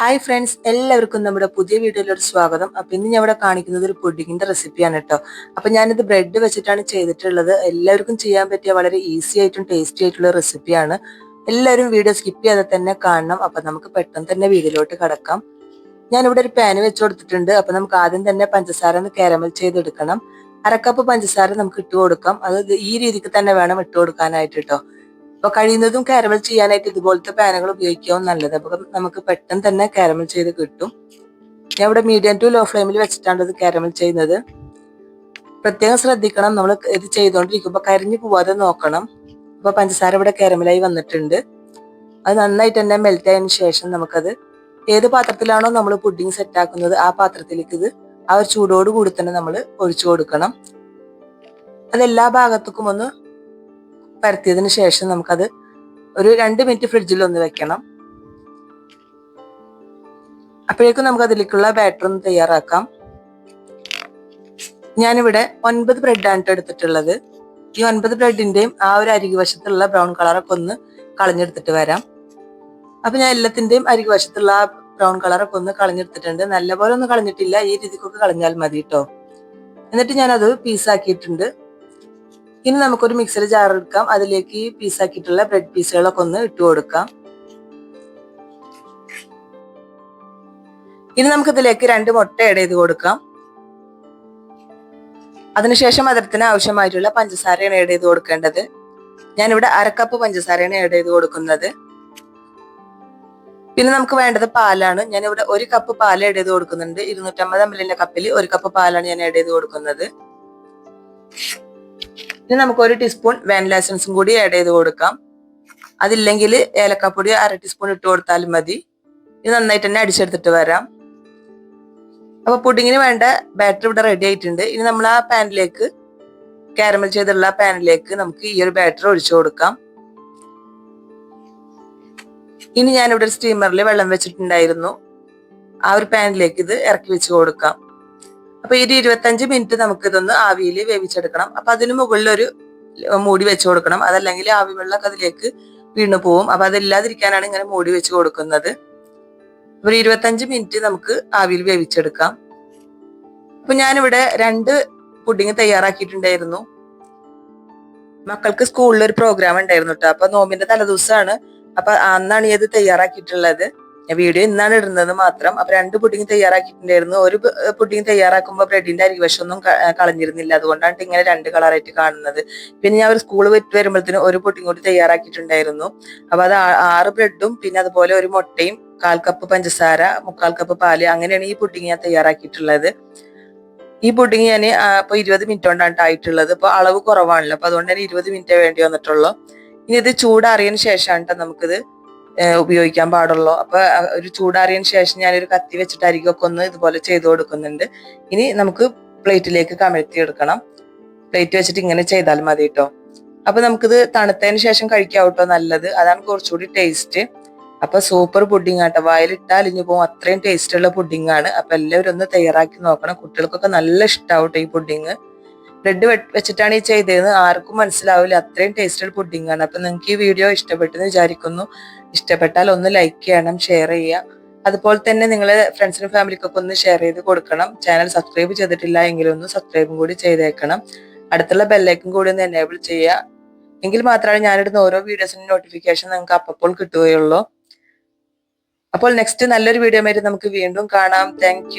Hi friends എല്ലാവർക്കും നമ്മുടെ പുതിയ വീഡിയോയിലൊരു സ്വാഗതം. അപ്പൊ ഇന്ന് ഞാൻ ഇവിടെ കാണിക്കുന്നത് ഒരു പുഡിങ്ങിന്റെ റെസിപ്പിയാണ് കേട്ടോ അപ്പൊ ഞാനിത് ബ്രെഡ് വെച്ചിട്ടാണ് ചെയ്തിട്ടുള്ളത്. എല്ലാവർക്കും ചെയ്യാൻ പറ്റിയ വളരെ ഈസി ആയിട്ടും ടേസ്റ്റി ആയിട്ടുള്ള റെസിപ്പിയാണ് എല്ലാവരും വീഡിയോ സ്കിപ്പ് ചെയ്യാതെ തന്നെ കാണണം. അപ്പൊ നമുക്ക് പെട്ടെന്ന് തന്നെ വീഡിയോയിലോട്ട് കടക്കാം. ഞാനിവിടെ ഒരു പാന് വെച്ച് കൊടുത്തിട്ടുണ്ട്. അപ്പൊ നമുക്ക് ആദ്യം തന്നെ പഞ്ചസാര ഒന്ന് കാരമൽ ചെയ്തെടുക്കണം. അരക്കപ്പ് പഞ്ചസാര നമുക്ക് ഇട്ട് കൊടുക്കാം. അത് ഈ രീതിക്ക് തന്നെ വേണം ഇട്ട് കൊടുക്കാനായിട്ട് കേട്ടോ അപ്പൊ കഴിയുന്നതും കാരമൽ ചെയ്യാനായിട്ട് ഇതുപോലത്തെ പാനുകൾ ഉപയോഗിക്കാവും നല്ലത്. അപ്പൊ നമുക്ക് പെട്ടെന്ന് തന്നെ കാരമൽ ചെയ്ത് കിട്ടും. ഞാൻ ഇവിടെ മീഡിയം ടു ലോ ഫ്ലെയിമിൽ വെച്ചിട്ടാണ് ഇത് കാരമൽ ചെയ്യുന്നത്. പ്രത്യേകം ശ്രദ്ധിക്കണം. നമ്മൾ ഇത് ചെയ്തുകൊണ്ടിരിക്കുമ്പോൾ കരിഞ്ഞു പോവാതെ നോക്കണം. അപ്പൊ പഞ്ചസാര ഇവിടെ കാരമലായി വന്നിട്ടുണ്ട്. അത് നന്നായിട്ട് തന്നെ മെൽറ്റ് ആയതിനു ശേഷം നമുക്കത് ഏത് പാത്രത്തിലാണോ നമ്മൾ പുഡിങ് സെറ്റ് ആക്കുന്നത് ആ പാത്രത്തിലേക്ക് ഇത് ആ ഒരു ചൂടോട് കൂടി തന്നെ നമ്മൾ ഒഴിച്ചു കൊടുക്കണം. അതെല്ലാ ഭാഗത്തേക്കും ഒന്ന് പരത്തിയതിന് ശേഷം നമുക്കത് ഒരു രണ്ട് മിനിറ്റ് ഫ്രിഡ്ജിൽ ഒന്ന് വെക്കണം. അപ്പോഴേക്കും നമുക്ക് അതിലേക്കുള്ള ബാറ്റർ ഒന്ന് തയ്യാറാക്കാം. ഞാനിവിടെ ഒൻപത് ബ്രെഡാണ് എടുത്തിട്ടുള്ളത്. ഈ ഒൻപത് ബ്രെഡിന്റെയും ആ ഒരു അരികു വശത്തുള്ള ബ്രൗൺ കളറൊക്കെ ഒന്ന് കളഞ്ഞെടുത്തിട്ട് വരാം. അപ്പൊ ഞാൻ എല്ലാത്തിന്റെയും അരികു വശത്തുള്ള ആ ബ്രൗൺ കളറൊക്കെ ഒന്ന് കളഞ്ഞെടുത്തിട്ടുണ്ട്. നല്ലപോലെ ഒന്നും കളഞ്ഞിട്ടില്ല ഈ രീതിക്കൊക്കെ കളഞ്ഞാൽ മതി കേട്ടോ എന്നിട്ട് ഞാനത് പീസാക്കിയിട്ടുണ്ട് ഇനി നമുക്കൊരു മിക്സർ ജാർ എടുക്കാം. അതിലേക്ക് പീസാക്കിയിട്ടുള്ള ബ്രെഡ് പീസുകളൊക്കെ ഒന്ന് ഇട്ട് കൊടുക്കാം. ഇനി നമുക്ക് ഇതിലേക്ക് രണ്ട് മുട്ട ആഡ് ചെയ്ത് കൊടുക്കാം. അതിനുശേഷം മധുരത്തിന് ആവശ്യമായിട്ടുള്ള പഞ്ചസാരയാണ് ആഡ് ചെയ്ത് കൊടുക്കേണ്ടത്. ഞാനിവിടെ അരക്കപ്പ് പഞ്ചസാരയാണ് ആഡ് ചെയ്ത് കൊടുക്കുന്നത്. പിന്നെ നമുക്ക് വേണ്ടത് പാലാണ്. ഞാനിവിടെ ഒരു കപ്പ് പാൽ ആഡ് ചെയ്ത് കൊടുക്കുന്നുണ്ട്. ഇരുന്നൂറ്റമ്പത് എം എല്ലിന്റെ കപ്പിൽ ഒരു കപ്പ് പാലാണ് ഞാൻ ആഡ് ചെയ്ത് കൊടുക്കുന്നത്. ഇനി നമുക്ക് ഒരു ടീസ്പൂൺ വാനില എസൻസും കൂടി ആഡ് ചെയ്ത് കൊടുക്കാം. അതില്ലെങ്കിൽ ഏലക്കാപ്പൊടി അര ടീസ്പൂൺ ഇട്ട് കൊടുത്താലും മതി. ഇത് നന്നായിട്ട് തന്നെ അടിച്ചെടുത്തിട്ട് വരാം. അപ്പൊ പുഡിങ്ങിന് വേണ്ട ബാറ്റർ ഇവിടെ റെഡി ആയിട്ടുണ്ട്. ഇനി നമ്മൾ ആ പാനിലേക്ക് കാരമൽ ചെയ്തുള്ള പാനിലേക്ക് നമുക്ക് ഈ ഒരു ബാറ്റർ ഒഴിച്ചു കൊടുക്കാം. ഇനി ഞാനിവിടെ സ്റ്റീമറിൽ വെള്ളം വെച്ചിട്ടുണ്ടായിരുന്നു. ആ ഒരു പാനിലേക്ക് ഇത് ഇറക്കി വെച്ച് കൊടുക്കാം. അപ്പൊ ഒരു ഇരുപത്തഞ്ച് മിനിറ്റ് നമുക്ക് ഇതൊന്ന് ആവിയിൽ വേവിച്ചെടുക്കണം. അപ്പൊ അതിന് മുകളിൽ ഒരു മൂടി വെച്ച് കൊടുക്കണം. അതല്ലെങ്കിൽ ആവി വെള്ളമൊക്കെ അതിലേക്ക് വീണു പോവും. അപ്പൊ അതില്ലാതിരിക്കാനാണ് ഇങ്ങനെ മൂടി വെച്ച് കൊടുക്കുന്നത്. ഒരു ഇരുപത്തഞ്ച് മിനിറ്റ് നമുക്ക് ആവിയിൽ വേവിച്ചെടുക്കാം. അപ്പൊ ഞാനിവിടെ രണ്ട് പുഡിങ് തയ്യാറാക്കിയിട്ടുണ്ടായിരുന്നു. മക്കൾക്ക് സ്കൂളിൽ ഒരു പ്രോഗ്രാം ഉണ്ടായിരുന്നു കേട്ടോ. അപ്പൊ നോമ്പിന്റെ തലേദിവസമാണ്. അപ്പൊ അന്നാണ് ഇത് തയ്യാറാക്കിയിട്ടുള്ളത്. വീഡിയോ ഇന്നാണ് ഇടുന്നത് മാത്രം. അപ്പൊ രണ്ട് പുഡിങ് തയ്യാറാക്കിയിട്ടുണ്ടായിരുന്നു. ഒരു പുഡിങ് തയ്യാറാക്കുമ്പോൾ ബ്രെഡിന്റെ അരിവശമൊന്നും കളഞ്ഞിരുന്നില്ല. അതുകൊണ്ടാണ് ഇങ്ങനെ രണ്ട് കളറായിട്ട് കാണുന്നത്. പിന്നെ ഞാൻ ഒരു സ്കൂൾ വിട്ട് വരുമ്പോഴത്തേനും ഒരു പുഡിങ് കൂടി തയ്യാറാക്കിയിട്ടുണ്ടായിരുന്നു. അപ്പൊ അത് ആറ് ബ്രെഡും പിന്നെ അതുപോലെ ഒരു മുട്ടയും കാൽ കപ്പ് പഞ്ചസാര മുക്കാൽ കപ്പ് പാൽ അങ്ങനെയാണ് ഈ പുഡിങ് ഞാൻ തയ്യാറാക്കിയിട്ടുള്ളത്. ഈ പുഡിങ് ഞാൻ ഇപ്പൊ ഇരുപത് മിനിറ്റ് കൊണ്ടാണ് ആയിട്ടുള്ളത്. ഇപ്പൊ അളവ് കുറവാണല്ലോ. അപ്പൊ അതുകൊണ്ട് തന്നെ ഇരുപത് മിനിറ്റേ വേണ്ടി വന്നിട്ടുള്ളൂ. ഇനി ഇത് ചൂടാറിയതിന് ശേഷമാണ് നമുക്കിത് ഉപയോഗിക്കാൻ പാടുള്ളൂ. അപ്പൊ ഒരു ചൂടാറിയതിന് ശേഷം ഞാനൊരു കത്തി വെച്ചിട്ട് അരികൊക്കെ ഒന്ന് ഇതുപോലെ ചെയ്തു കൊടുക്കുന്നുണ്ട്. ഇനി നമുക്ക് പ്ലേറ്റിലേക്ക് കമഴ്ത്തി എടുക്കണം. പ്ലേറ്റ് വെച്ചിട്ട് ഇങ്ങനെ ചെയ്താൽ മതി കേട്ടോ അപ്പൊ നമുക്കിത് തണുത്തതിന് ശേഷം കഴിക്കാം കേട്ടോ നല്ലത്. അതാണ് കുറച്ചുകൂടി ടേസ്റ്റ്. അപ്പൊ സൂപ്പർ പുഡിംഗ് ആട്ടോ. വായിലിട്ടാൽ ഇനി പോകും. അത്രയും ടേസ്റ്റ് ഉള്ള പുഡിംഗ് ആണ്. അപ്പൊ എല്ലാവരും ഒന്ന് തയ്യാറാക്കി നോക്കണം. കുട്ടികൾക്കൊക്കെ നല്ല ഇഷ്ടാവട്ടെ ഈ പുഡിംഗ്. ബ്രെഡ് വെച്ചിട്ടാണ് ഈ ചെയ്തതെന്ന് ആർക്കും മനസ്സിലാവില്ല. അത്രയും ടേസ്റ്റഡ് പുഡിംഗ് ആണ്. അപ്പൊ നിങ്ങൾക്ക് ഈ വീഡിയോ ഇഷ്ടപ്പെട്ടെന്ന് വിചാരിക്കുന്നു. ഇഷ്ടപ്പെട്ടാൽ ഒന്ന് ലൈക്ക് ചെയ്യണം ഷെയർ ചെയ്യുക. അതുപോലെ തന്നെ നിങ്ങൾ ഫ്രണ്ട്സിനും ഫാമിലിക്കൊക്കെ ഒന്ന് ഷെയർ ചെയ്ത് കൊടുക്കണം. ചാനൽ സബ്സ്ക്രൈബ് ചെയ്തിട്ടില്ല എങ്കിലും ഒന്ന് സബ്സ്ക്രൈബും കൂടി ചെയ്തേക്കണം. അടുത്തുള്ള ബെല്ലൈക്കും കൂടി ഒന്ന് എനേബിൾ ചെയ്യുക. എങ്കിൽ മാത്രമാണ് ഞാനിടുന്ന ഓരോ വീഡിയോസിന്റെ നോട്ടിഫിക്കേഷൻ നിങ്ങൾക്ക് അപ്പപ്പോൾ കിട്ടുകയുള്ളൂ. അപ്പോൾ നെക്സ്റ്റ് നല്ലൊരു വീഡിയോ ആയിട്ട് നമുക്ക് വീണ്ടും കാണാം. താങ്ക്